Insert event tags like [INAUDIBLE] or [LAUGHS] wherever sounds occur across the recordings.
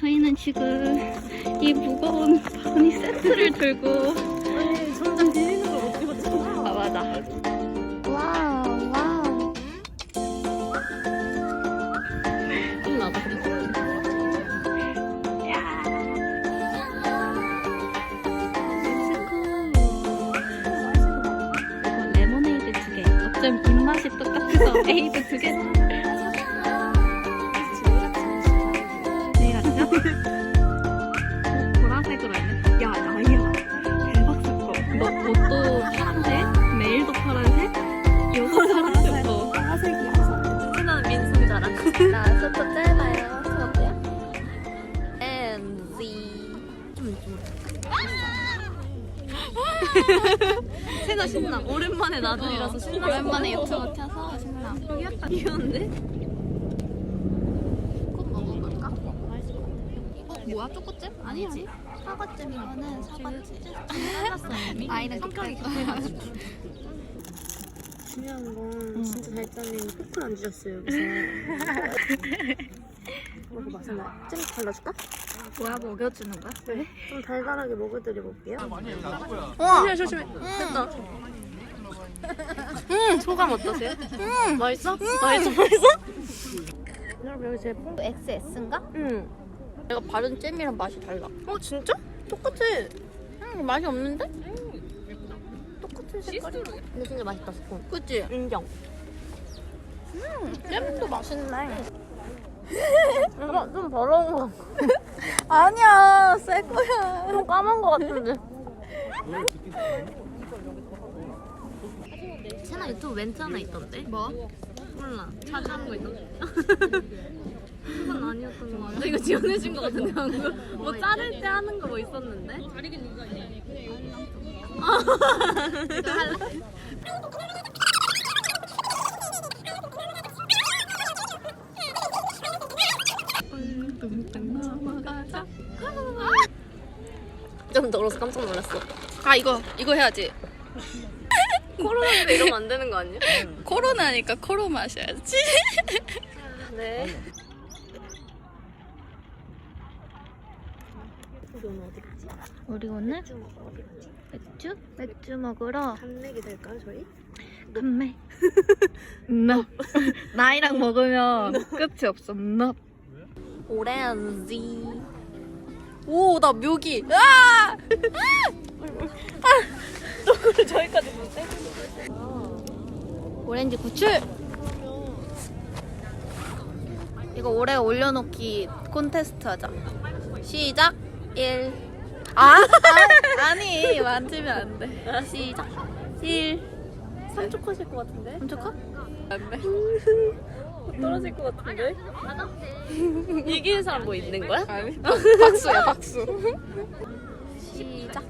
저희는 지금 이 무거운 바구니 세트를 들고 아니 점점 비리는 걸 못 찍었잖아. 아 맞아. 와우 와우 좀 이거 레모네이드 두개. 어쩜 입맛이 똑같아서 에이드 두개 새가 신나. 오랜만에 나들이라서 신나. 오랜만에 유튜브 켜서 신나. 여기 약간 귀여운데? 어, 뭐야? 초코잼? 아니지? 사과잼 이거는 사과잼. 아이는 성격이 급해가지고. 중요한 건 응. 진짜 달짜님 포크를 안 주셨어요 여기서. 먹어봐 설마 잼 발라줄까? 뭐야 먹여주는 거야? 네. 좀 달달하게 먹어드려 볼게요. 우와! 조심해 조심해. 됐다. [LAUGHS] 음 소감 어떠세요? 음 맛있어? 맛있어 맛있어? 여러분 여기 제 뽕. XS인가? 응. 내가 바른 잼이랑 맛이 달라. 어 진짜? 똑같아. 음, 맛이 없는데? 똑같은 색깔이. 근데 진짜 맛있다 스콘. 그치? 인정. 잼도 맛있네. 이거 [LAUGHS] 좀 더러운 거. 아니야, 새 거야. 좀 까만 거 같은데. 채나 유튜브 멘트 하나 있던데? 뭐? 몰라. 자주 하는 거 있던데? 그건 아니었던 거 같아. 이거 지원해준 거 같은데 방금? 뭐 자를 때 하는 거 뭐 있었는데? 이거 할래? 좀 덜어서 깜짝 놀랐어. 아, 이거, 이거 해야지. [LAUGHS] 코로나인데 이러면 안 되는 거 아니야? 코로나니까 코로 마셔야지. [LAUGHS] 네. 우리 오늘 어디 가지? 우리 오늘 맥주 먹으러 어디 가지? 맥주? 맥주 먹으러 간내기 될까요 저희? 간매. [LAUGHS] 너. 나이랑 먹으면 끝이 없어. 너. 오렌지. 오, 나 묘기. 아! 저기까지 못해? 오렌지 구출! 이거 올해 올려놓기 콘테스트 하자. 시작! 1. 아! 아니 만지면 안 돼. 시작! 1. 산쪽하실 것 같은데? 엄청 커? 안 돼. 떨어질 것 같은데? [LAUGHS] 이기는 사람 뭐 있는 거야? 아니. [LAUGHS] 박수야, 박수. 시작!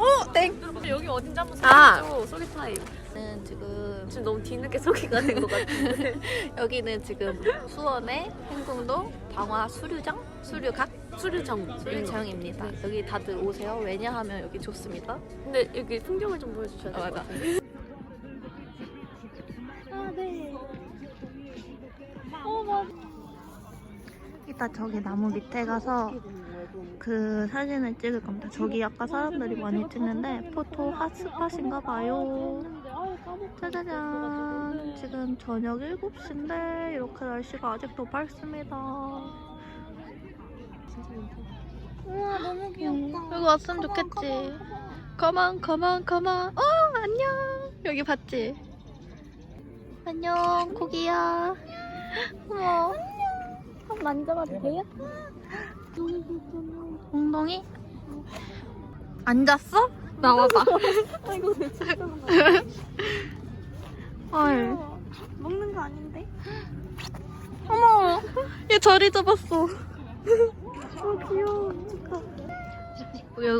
오! 땡! 여기 어딘지 한번 아. 소개해줘. 소개 타임. 는 지금 지금 너무 뒤늦게 소개가 된 것 같은데. [LAUGHS] 여기는 지금 수원의 행궁동 방화 수류장? 수류각? 수류정. 수류장입니다. 여기 다들 오세요. 왜냐하면 여기 좋습니다. 근데 여기 풍경을 좀 보여주셔야 아, 될것 맞아. 같아요. 이따 저기 나무 밑에 가서 그 사진을 찍을 겁니다. 저기 아까 사람들이 많이 찍는데 포토 핫스팟인가 봐요. 짜자잔. 지금 저녁 7시인데 이렇게 날씨가 아직도 밝습니다. 우와, 너무 귀엽다. 여기 왔으면 좋겠지. 가만, 가만, 가만. 어, 안녕. 여기 봤지? 안녕, 고기야. 어머. 한번 만져봐도 돼요? 엉덩이? 앉았어? 나와봐. [LAUGHS] 아이고, 내 헐. 먹는 거 아닌데? 어머. 얘 저리 잡았어. 어, 귀여워.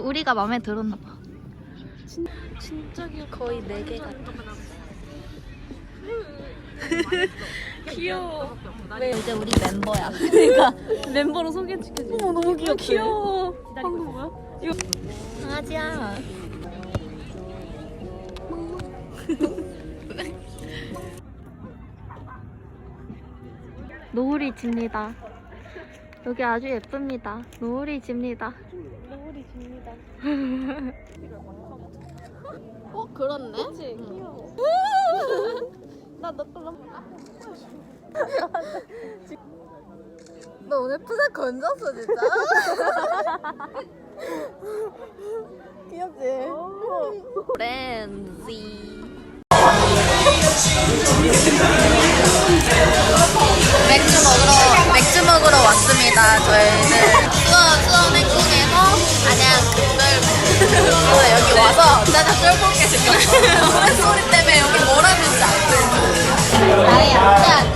우리가 마음에 들었나 봐. 진짜 귀엽다. 거의 4개 같아. 귀여워. 이제 우리 멤버야. [LAUGHS] 그러니까 멤버로 소개시켜줘. 어머, 너무 귀엽다. 귀여워. 방금 뭐야? 이거 강아지야. [LAUGHS] 노을이 집니다. 여기 아주 예쁩니다. 노을이 집니다. 노을이 집니다. [LAUGHS] 어 그렇네. 그치 귀여워. 나너 걸로. 너 오늘 푸사 건졌어 진짜. [LAUGHS] 귀엽지? 렌지. 맥주 먹으러 맥주 먹으러 왔습니다. 저희는 수원 수원 행궁에서 안양극을 그래서 여기 와서 짜장 생겼어. 노래 [LAUGHS] 소리 때문에 여기. 나야 짠.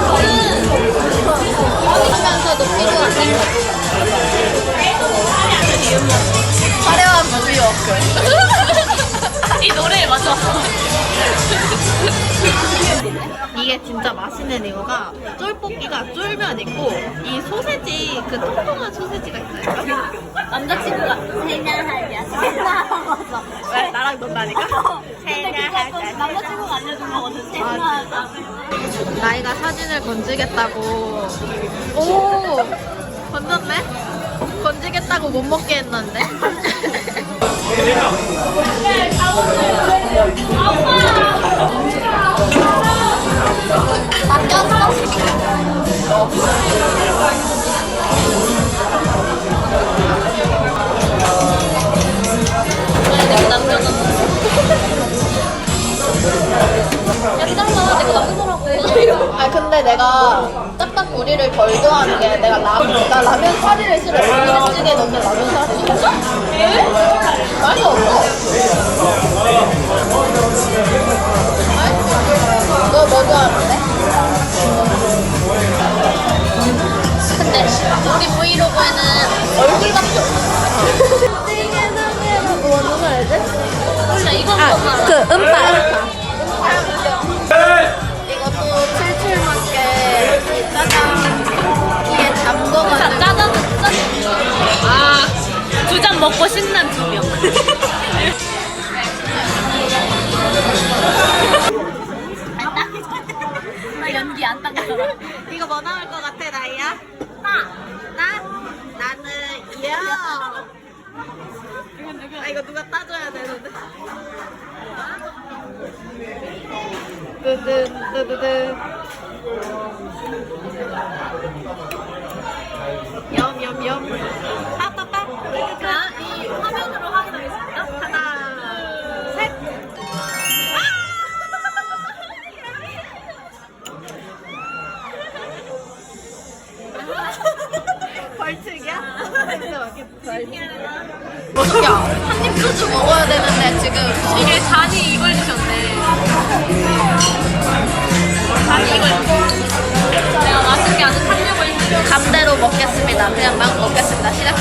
하면 진짜 맛있는 이유가 쫄볶이가 쫄면 있고 이 소세지 그 통통한 소세지가 있어요. 남자친구가 세냐하냐 세냐하자. 왜 나랑 논다니까? 남자친구가 알려준 거거든. 세냐하자. 나이가 사진을 건지겠다고. 오 건졌네? 건지겠다고 못 먹게 했는데. [LAUGHS] 아 근데 내가 짭짭구리를 덜 좋아하는 게 내가 라, 나 라면 사리를 싫어. 김치찌개 넣는 라면 사리 진짜? 맛이 없어. 얼굴밖에 없어. 뭐 누가 알지? 몰라, 이건 아, 뭐야? 그 음파. 이것도 칠칠 맞게 이 짜장기에 자, 담궈가지고 짜장은 짠. 아, 두 잔 먹고 신난 두 명. 나 연기 안 닦았잖아. 이거 뭐 나올 것 같아 나이야? 나. 나? 야. 아 이거 누가 따줘야 되는데. 뜨든 뜨드든. 염염염. 빠빠빠. 감대로 먹겠습니다. 그냥 막 먹겠습니다. 시작.